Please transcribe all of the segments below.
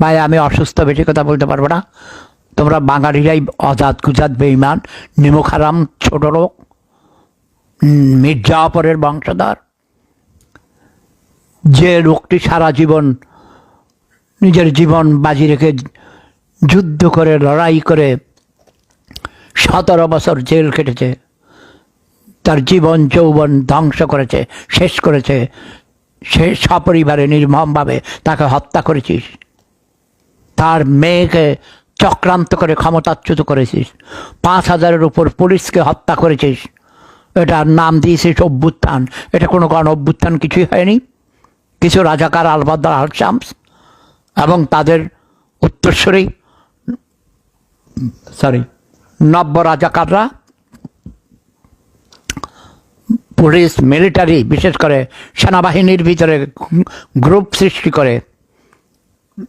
ভাই, আমি অসুস্থ, বেশি কথা বলতে পারব না। তোমরা বাঙালিরাই অজাত কুজাত বেইমান নিমুখারাম, ছোট লোক মির্জাফরের বংশধর। যে লোকটি সারা জীবন নিজের জীবন বাজি রেখে যুদ্ধ করে, লড়াই করে সতেরো বছর জেল কেটেছে, তার জীবন যৌবন ধ্বংস করেছে, শেষ করেছে, সে সপরিবারে নির্মমভাবে তাকে হত্যা করেছিস। তার মেয়েকে চক্রান্ত করে ক্ষমতাচ্যুত করেছিস। পাঁচ হাজারের উপর পুলিশকে হত্যা করেছিস। এটার নাম দিয়েছিস অভ্যুত্থান। এটা কোনো কারণ অভ্যুত্থান কিছুই হয়নি। কিছু রাজাকার আলবাদ্দার আলশামস এবং তাদের উত্তরস্বরী সরি নব্য রাজাকাররা পুলিশ মিলিটারি বিশেষ করে সেনাবাহিনীর ভিতরে গ্রুপ সৃষ্টি করে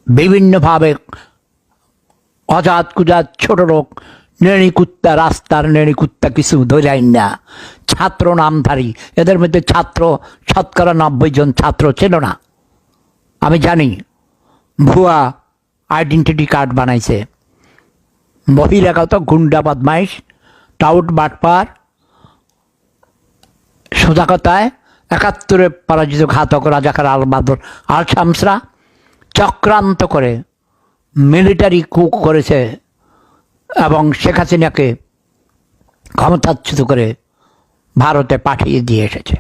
বিভিন্নভাবে অজাত কুজাত ছোট লোক নেড়ি কুত্তা রাস্তার নেড়ি কুত্তা কিছু ধরাই না। ছাত্র নামধারী, এদের মধ্যে ছাত্র শতকরা নব্বই জন ছাত্র ছিল না। আমি জানি, ভুয়া আইডেন্টিটি কার্ড বানাইছে। বহিরাগত গুন্ডা বদমাইশ, টাউট বাটপার, সোজা কথায় একাত্তরে পরাজিত ঘাতক রাজাকার আল বাদর আল শামসরা চক্রান্ত করে মিলিটারি কুক করেছে এবং শেখ হাসিনাকে ক্ষমতাচ্যুত করে ভারতে পাঠিয়ে দিয়ে এসেছে।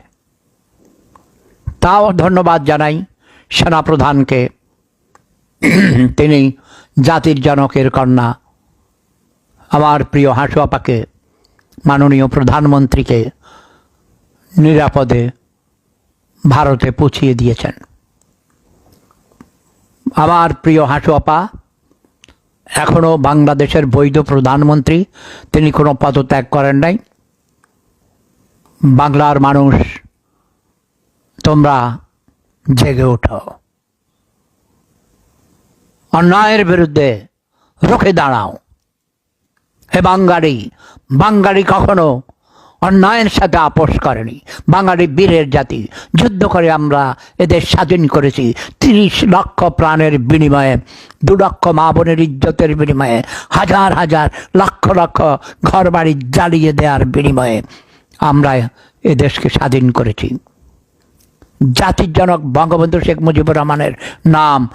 তাও ধন্যবাদ জানাই সেনাপ্রধানকে। তিনি জাতির জনকের কন্যা। আমার প্রিয় হাসু আপাকে মাননীয় প্রধানমন্ত্রীকে নিরাপদে ভারতে পৌঁছিয়ে দিয়েছেন। আমার প্রিয় হাসু আপা এখনও বাংলাদেশের বৈধ প্রধানমন্ত্রী, তিনি কোনো পদত্যাগ করেন নাই। বাংলার মানুষ, তোমরা জেগে ওঠো। অন্যায়ের বিরুদ্ধে রুখে দাঁড়াও। হে বাঙালি বাঙালি কখনো অন্যায়ের সাথে আপোষ করেনি। বাঙালি বীরের জাতি, যুদ্ধ করে আমরা এদের স্বাধীন করেছি। তিরিশ লক্ষ প্রাণের বিনিময়ে, দু লক্ষ মা বোনের ইজ্জতের বিনিময়ে, হাজার হাজার লক্ষ লক্ষ ঘর বাড়ি জ্বালিয়ে দেওয়ার বিনিময়ে আমরা এদেশকে স্বাধীন করেছি। জাতির জনক বঙ্গবন্ধু শেখ মুজিবুর রহমানের নাম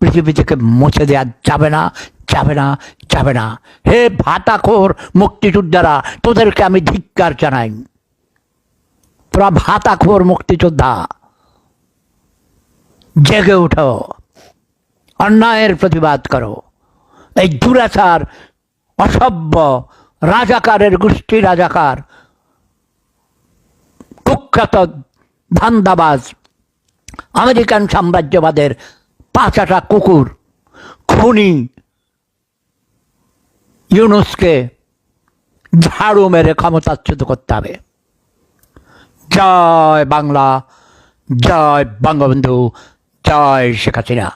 পৃথিবী থেকে মুছে দেওয়া যাবে না। যাবে না যাবে না। হে ভাতাখোর মুক্তিযোদ্ধারা, তোদেরকে আমি ধিক্কার জানাই। তোরা ভাতাখোর মুক্তিযোদ্ধা। জেগে উঠো। অন্যায়ের প্রতিবাদ করো। এই দুরাচার, অসভ্য, রাজাকারের গোষ্ঠী রাজাকার, কুখ্যাত ধান্দাবাজ, আমেরিকান সাম্রাজ্যবাদের পাঁচাটা কুকুর, খুনি ইউনুসকে ঝাড়ু মেরে ক্ষমতাচ্যুত করতে হবে। জয় বাংলা জয় বঙ্গবন্ধু জয় শেখ হাসিনা।